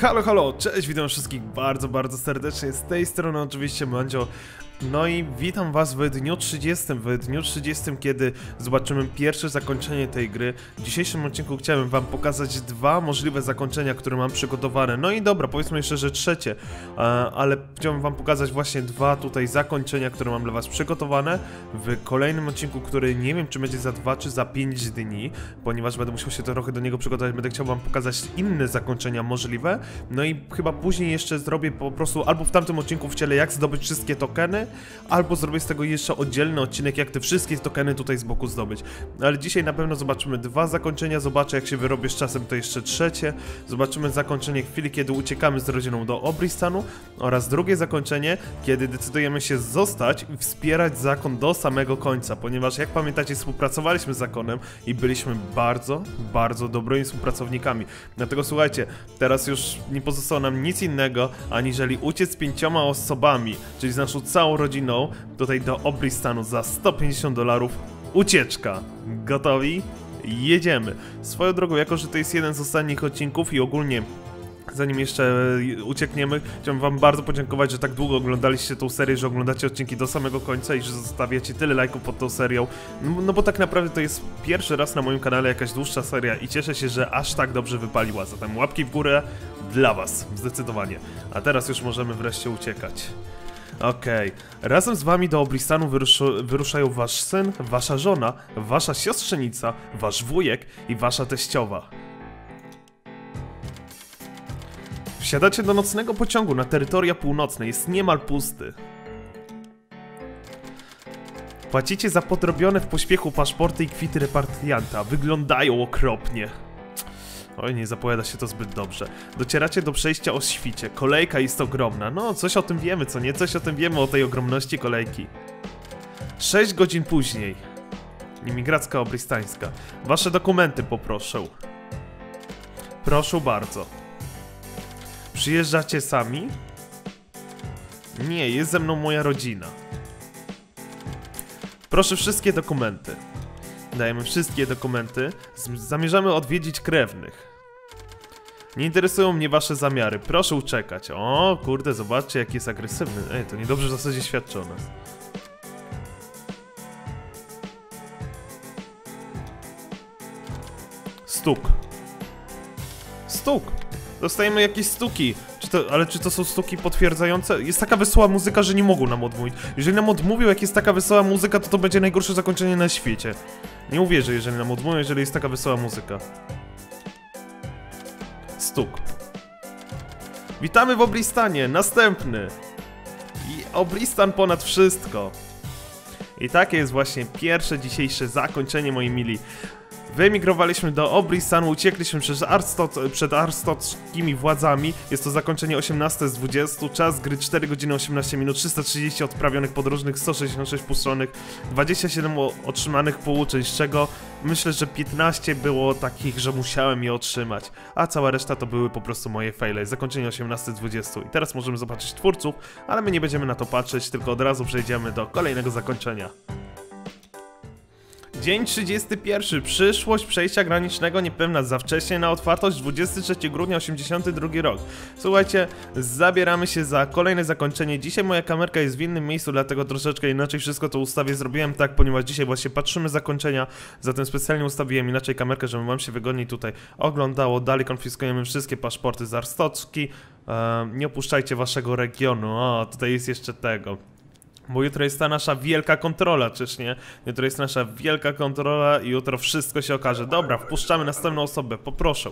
Halo, halo, cześć, witam wszystkich bardzo, bardzo serdecznie. Z tej strony oczywiście Mandzio. No i witam was w dniu 30, w dniu 30, kiedy zobaczymy pierwsze zakończenie tej gry. W dzisiejszym odcinku chciałem wam pokazać dwa możliwe zakończenia, które mam przygotowane. No i dobra, powiedzmy jeszcze, że trzecie, ale chciałem wam pokazać właśnie dwa tutaj zakończenia, które mam dla was przygotowane w kolejnym odcinku, który nie wiem, czy będzie za 2 czy za 5 dni, ponieważ będę musiał się trochę do niego przygotować, będę chciał wam pokazać inne zakończenia możliwe. No i chyba później jeszcze zrobię po prostu albo w tamtym odcinku wcielę jak zdobyć wszystkie tokeny, albo zrobię z tego jeszcze oddzielny odcinek, jak te wszystkie tokeny tutaj z boku zdobyć. Ale dzisiaj na pewno zobaczymy dwa zakończenia, zobaczę jak się wyrobię z czasem, to jeszcze trzecie. Zobaczymy zakończenie chwili, kiedy uciekamy z rodziną do Obristanu oraz drugie zakończenie, kiedy decydujemy się zostać i wspierać zakon do samego końca, ponieważ jak pamiętacie współpracowaliśmy z zakonem i byliśmy bardzo, bardzo dobrymi współpracownikami. Dlatego słuchajcie, teraz już nie pozostało nam nic innego, aniżeli uciec z pięcioma osobami, czyli z naszą całą rodziną, tutaj do Obristanu za 150 dolarów. Ucieczka! Gotowi? Jedziemy! Swoją drogą, jako że to jest jeden z ostatnich odcinków i ogólnie zanim jeszcze e, uciekniemy, chciałbym wam bardzo podziękować, że tak długo oglądaliście tą serię, że oglądacie odcinki do samego końca i że zostawiacie tyle lajków pod tą serią. No, no bo tak naprawdę to jest pierwszy raz na moim kanale jakaś dłuższa seria i cieszę się, że aż tak dobrze wypaliła. Zatem łapki w górę dla was, zdecydowanie. A teraz już możemy wreszcie uciekać. Okej. Razem z wami do Obristanu wyruszają wasz syn, wasza żona, wasza siostrzenica, wasz wujek i wasza teściowa. Wsiadacie do nocnego pociągu na terytoria północne, jest niemal pusty. Płacicie za podrobione w pośpiechu paszporty i kwity repatrianta. Wyglądają okropnie. Oj, nie zapowiada się to zbyt dobrze. Docieracie do przejścia o świcie. Kolejka jest ogromna. No, coś o tym wiemy, co nie? Coś o tym wiemy o tej ogromności kolejki. 6 godzin później. Imigracka obrystańska. Wasze dokumenty poproszę. Proszę bardzo. Przyjeżdżacie sami? Nie, jest ze mną moja rodzina. Proszę wszystkie dokumenty. Dajemy wszystkie dokumenty. Zamierzamy odwiedzić krewnych. Nie interesują mnie wasze zamiary. Proszę uczekać. O, kurde, zobaczcie, jaki jest agresywny. Ej, to niedobrze w zasadzie nas. Stuk. Stuk. Dostajemy jakieś stuki. Czy to, ale czy to są stuki potwierdzające? Jest taka wesoła muzyka, że nie mogą nam odmówić. Jeżeli nam odmówią, jak jest taka wesoła muzyka, to to będzie najgorsze zakończenie na świecie. Nie uwierzę, jeżeli nam odmówią, jeżeli jest taka wesoła muzyka. Stuk. Witamy w Obristanie, następny. I Obristan ponad wszystko. I takie jest właśnie pierwsze dzisiejsze zakończenie, moi mili. Wyemigrowaliśmy do Obristanu, uciekliśmy przez Arstot, przed arstockimi władzami. Jest to zakończenie 18 z 20. Czas gry 4 godziny 18 minut, 330 odprawionych podróżnych, 166 puszczonych, 27 o- otrzymanych pouczeń, z czego myślę, że 15 było takich, że musiałem je otrzymać, a cała reszta to były po prostu moje faile. Zakończenie 18 z 20. I teraz możemy zobaczyć twórców, ale my nie będziemy na to patrzeć, tylko od razu przejdziemy do kolejnego zakończenia. Dzień 31. Przyszłość przejścia granicznego niepewna. Za wcześnie na otwartość 23 grudnia 82 rok. Słuchajcie, zabieramy się za kolejne zakończenie. Dzisiaj moja kamerka jest w innym miejscu, dlatego troszeczkę inaczej wszystko to ustawię. Zrobiłem tak, ponieważ dzisiaj właśnie patrzymy zakończenia, zatem specjalnie ustawiłem inaczej kamerkę, żeby wam się wygodniej tutaj oglądało. Dalej konfiskujemy wszystkie paszporty z Arstocki. Ehm, nie opuszczajcie waszego regionu. O, tutaj jest jeszcze tego. Bo jutro jest ta nasza wielka kontrola, czyż nie? Jutro jest nasza wielka kontrola i jutro wszystko się okaże. Dobra, wpuszczamy następną osobę, poproszę.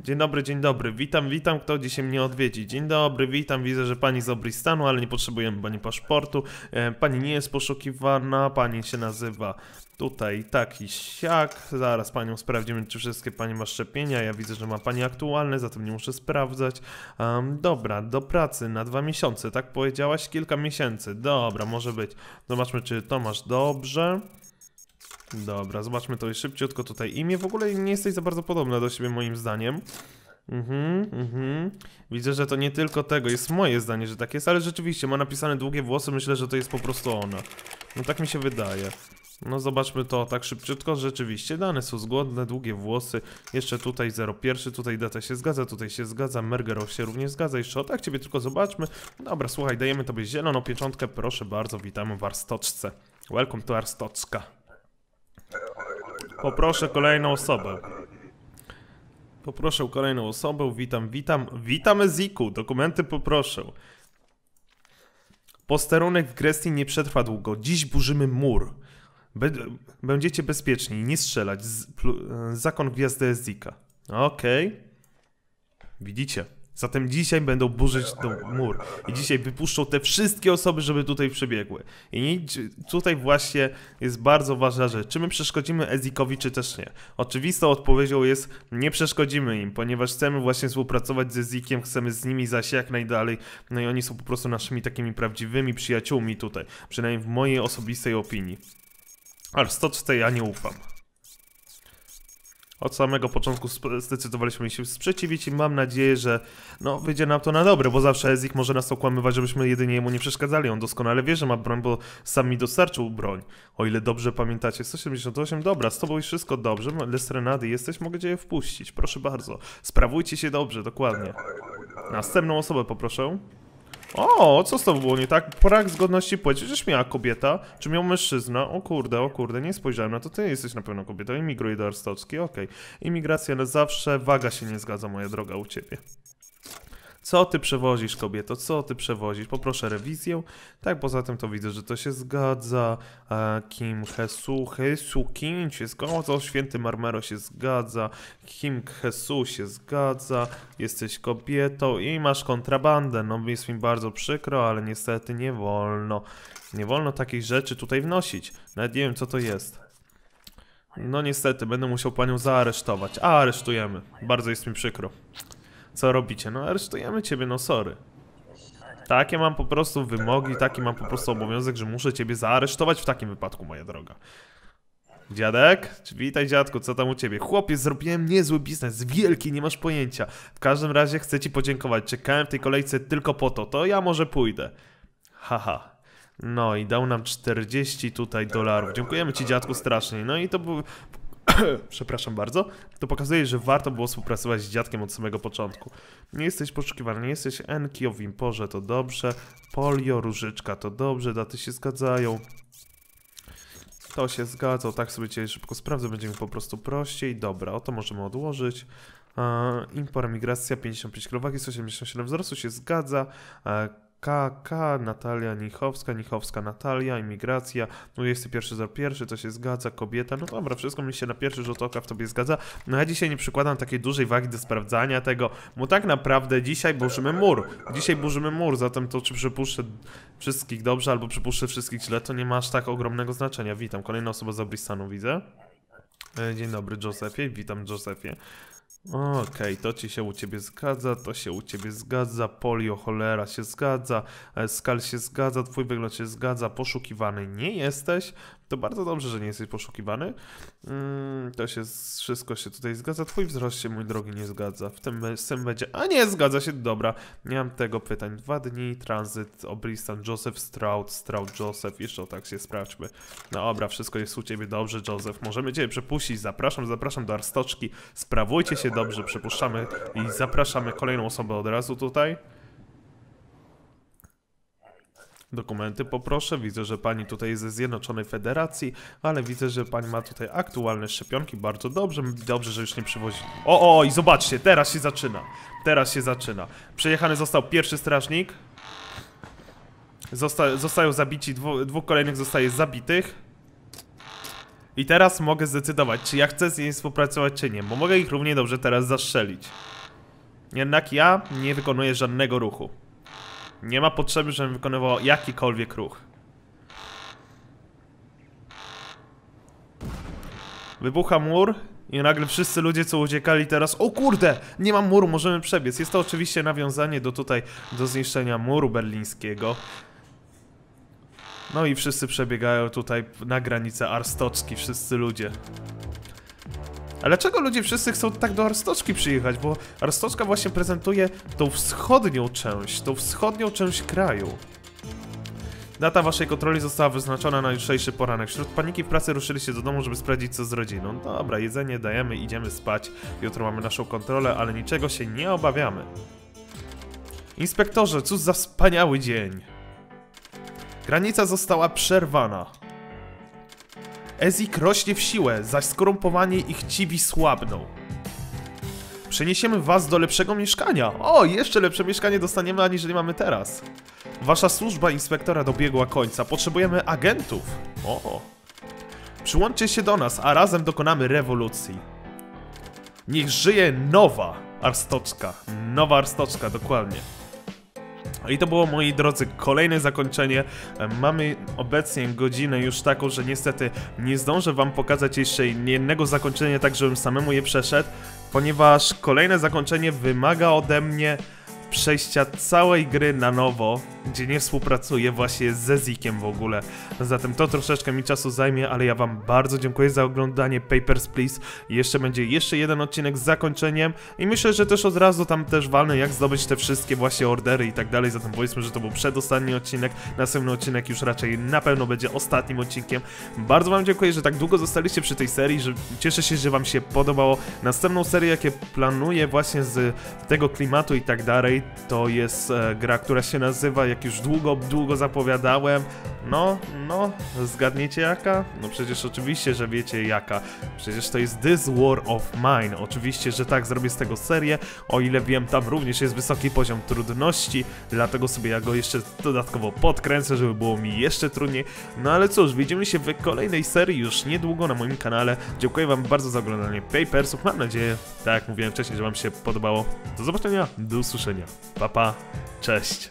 Dzień dobry, dzień dobry. Witam, witam, kto dzisiaj mnie odwiedzi. Dzień dobry, witam. Widzę, że pani z Obristanu, ale nie potrzebujemy pani paszportu. E, pani nie jest poszukiwana, pani się nazywa tutaj taki siak. Zaraz panią sprawdzimy, czy wszystkie pani ma szczepienia. Ja widzę, że ma pani aktualne, zatem nie muszę sprawdzać. Em, dobra, do pracy na dwa miesiące, tak powiedziałaś? Kilka miesięcy. Dobra, może być. Zobaczmy, czy to masz dobrze. Dobra, zobaczmy to szybciutko tutaj imię. W ogóle nie jesteś za bardzo podobna do siebie moim zdaniem. Mhm, mhm. Widzę, że to nie tylko tego, jest moje zdanie, że tak jest, ale rzeczywiście ma napisane długie włosy, myślę, że to jest po prostu ona. No tak mi się wydaje. No zobaczmy to tak szybciutko, rzeczywiście dane są zgodne, długie włosy, jeszcze tutaj 01, tutaj data się zgadza, tutaj się zgadza, Mergerow się również zgadza, jeszcze o tak ciebie tylko zobaczmy. Dobra, słuchaj, dajemy tobie zieloną pieczątkę, proszę bardzo, witamy w Arstoczce. Welcome to Arstoczka. Poproszę kolejną osobę. Poproszę kolejną osobę, witam, witam, witam Eziku, dokumenty poproszę. Posterunek w Grestii nie przetrwa długo, dziś burzymy mur. Będziecie bezpieczni, nie strzelać. Z zakon gwiazdy Ezika. Okej. Okay. Widzicie? Zatem dzisiaj będą burzyć ten mur. I dzisiaj wypuszczą te wszystkie osoby, żeby tutaj przebiegły. I tutaj właśnie jest bardzo ważna rzecz. Czy my przeszkodzimy Ezikowi, czy też nie? Oczywistą odpowiedzią jest, nie przeszkodzimy im, ponieważ chcemy właśnie współpracować z Ezikiem, chcemy z nimi zaś jak najdalej. No i oni są po prostu naszymi takimi prawdziwymi przyjaciółmi tutaj. Przynajmniej w mojej osobistej opinii. Ale 104 ja nie ufam. Od samego początku zdecydowaliśmy się sprzeciwić i mam nadzieję, że no wyjdzie nam to na dobre, bo zawsze Ezik może nas okłamywać, żebyśmy jedynie jemu nie przeszkadzali. On doskonale wie, że ma broń, bo sam mi dostarczył broń. O ile dobrze pamiętacie, 178, dobra, z tobą jest wszystko dobrze, Lestrenady jesteś, mogę cię wpuścić, proszę bardzo. Sprawujcie się dobrze, dokładnie. Następną osobę poproszę. O, co z tobą było nie tak? Brak zgodności płci, żeś miała kobieta, czy miał mężczyzna? O kurde, o kurde, nie spojrzałem na to, ty jesteś na pewno kobietą, imigruj do Arstocki, okej. Okay. Imigracja, ale zawsze waga się nie zgadza, moja droga, u ciebie. Co ty przewozisz, kobieto? Co ty przewozisz? Poproszę rewizję. Tak, poza tym to widzę, że to się zgadza. Kim Hesu, Hesu Kim się zgadza. Święty Marmero się zgadza. Kim Hesu się zgadza. Jesteś kobietą i masz kontrabandę. No jest mi bardzo przykro, ale niestety nie wolno. Nie wolno takich rzeczy tutaj wnosić. Nawet nie wiem, co to jest. No niestety, będę musiał panią zaaresztować. A, aresztujemy. Bardzo jest mi przykro. Co robicie? No aresztujemy ciebie, no sorry. Takie mam po prostu wymogi, taki mam po prostu obowiązek, że muszę ciebie zaaresztować w takim wypadku, moja droga. Dziadek? Witaj dziadku, co tam u ciebie? Chłopie, zrobiłem niezły biznes, wielki, nie masz pojęcia. W każdym razie chcę ci podziękować, czekałem w tej kolejce tylko po to, to ja może pójdę. Haha. No i dał nam 40 tutaj dolarów. Dziękujemy ci dziadku strasznie. No i to był przepraszam bardzo, to pokazuje, że warto było współpracować z dziadkiem od samego początku. Nie jesteś poszukiwany, nie jesteś Enkio w Imporze, to dobrze. Polio, Różyczka, to dobrze, daty się zgadzają. To się zgadza, tak sobie cię szybko sprawdzę, będzie mi po prostu prościej. Dobra, oto możemy odłożyć. import, migracja, 55 kg, 187 wzrostu się zgadza. KK, Natalia Nichowska, Nichowska Natalia, imigracja, 21.01, to się zgadza, kobieta, no dobra, wszystko mi się na pierwszy rzut oka w tobie zgadza. No ja dzisiaj nie przykładam takiej dużej wagi do sprawdzania tego, bo tak naprawdę dzisiaj burzymy mur. Dzisiaj burzymy mur, zatem to czy przypuszczę wszystkich dobrze, albo przypuszczę wszystkich źle, to nie ma aż tak ogromnego znaczenia. Witam, kolejna osoba z Obristanu widzę. E, dzień dobry, Josephie, witam Josephie. Okej, okay, to ci się u ciebie zgadza, to się u ciebie zgadza, polio, cholera się zgadza, e, skal się zgadza, twój wygląd się zgadza, poszukiwany nie jesteś, to bardzo dobrze, że nie jesteś poszukiwany. Mm, to się wszystko się tutaj zgadza. Twój wzrost się, mój drogi, nie zgadza. W tym, tym będzie. A nie, zgadza się, dobra. Nie mam tego pytań. Dwa dni, tranzyt, Obristan, Joseph, Stroud, Stroud, Joseph. Jeszcze o tak się sprawdźmy. No dobra, wszystko jest u ciebie dobrze, Joseph. Możemy cię przepuścić. Zapraszam, zapraszam do Arstoczki. Sprawujcie się dobrze, przepuszczamy i zapraszamy kolejną osobę od razu tutaj. Dokumenty poproszę. Widzę, że pani tutaj jest ze Zjednoczonej Federacji, ale widzę, że pani ma tutaj aktualne szczepionki. Bardzo dobrze. Dobrze, że już nie przywozi. O, o, i zobaczcie, teraz się zaczyna. Teraz się zaczyna. Przejechany został pierwszy strażnik. Zosta zostają zabici, dwu dwóch kolejnych zostaje zabitych. I teraz mogę zdecydować, czy ja chcę z nimi współpracować, czy nie, bo mogę ich równie dobrze teraz zastrzelić. Jednak ja nie wykonuję żadnego ruchu. Nie ma potrzeby, żebym wykonywał jakikolwiek ruch. Wybucha mur i nagle wszyscy ludzie, co uciekali teraz O kurde! Nie mam muru, możemy przebiec. Jest to oczywiście nawiązanie do tutaj, do zniszczenia muru berlińskiego. No i wszyscy przebiegają tutaj na granicę Arstocki, wszyscy ludzie. Ale dlaczego ludzie wszyscy chcą tak do Arstoczki przyjechać? Bo Arstoczka właśnie prezentuje tą wschodnią część, tą wschodnią część kraju. Data waszej kontroli została wyznaczona na jutrzejszy poranek. Wśród paniki w pracy ruszyliście do domu, żeby sprawdzić co z rodziną. Dobra, jedzenie dajemy, idziemy spać. Jutro mamy naszą kontrolę, ale niczego się nie obawiamy. Inspektorze, cóż za wspaniały dzień. Granica została przerwana. Ezik rośnie w siłę, zaś skorumpowani i chciwi słabną. Przeniesiemy was do lepszego mieszkania. O, jeszcze lepsze mieszkanie dostaniemy, aniżeli mamy teraz. Wasza służba inspektora dobiegła końca. Potrzebujemy agentów. O. Przyłączcie się do nas, a razem dokonamy rewolucji. Niech żyje nowa Arstoczka. Nowa Arstoczka, dokładnie. I to było, moi drodzy, kolejne zakończenie. E, Mamy obecnie godzinę już taką, że niestety nie zdążę wam pokazać jeszcze jednego zakończenia, tak żebym samemu je przeszedł, ponieważ kolejne zakończenie wymaga ode mnie przejścia całej gry na nowo, gdzie nie współpracuję właśnie ze Zikiem w ogóle. Zatem to troszeczkę mi czasu zajmie, ale ja wam bardzo dziękuję za oglądanie Papers, Please. Jeszcze będzie jeszcze jeden odcinek z zakończeniem i myślę, że też od razu tam też walnę jak zdobyć te wszystkie właśnie ordery i tak dalej, zatem powiedzmy, że to był przedostatni odcinek, następny odcinek już raczej na pewno będzie ostatnim odcinkiem. Bardzo wam dziękuję, że tak długo zostaliście przy tej serii, że cieszę się, że wam się podobało. Następną serię, jakie planuję właśnie z tego klimatu i tak dalej, to jest e, gra, która się nazywa, jak już długo, długo zapowiadałem, no, no, zgadniecie jaka? No przecież oczywiście, że wiecie jaka. Przecież to jest This War of Mine. Oczywiście, że tak, zrobię z tego serię. O ile wiem, tam również jest wysoki poziom trudności, dlatego sobie ja go jeszcze dodatkowo podkręcę, żeby było mi jeszcze trudniej. No ale cóż, widzimy się w kolejnej serii już niedługo na moim kanale. Dziękuję wam bardzo za oglądanie Papersów. Mam nadzieję, tak jak mówiłem wcześniej, że wam się podobało. Do zobaczenia, do usłyszenia. Pa, pa, cześć.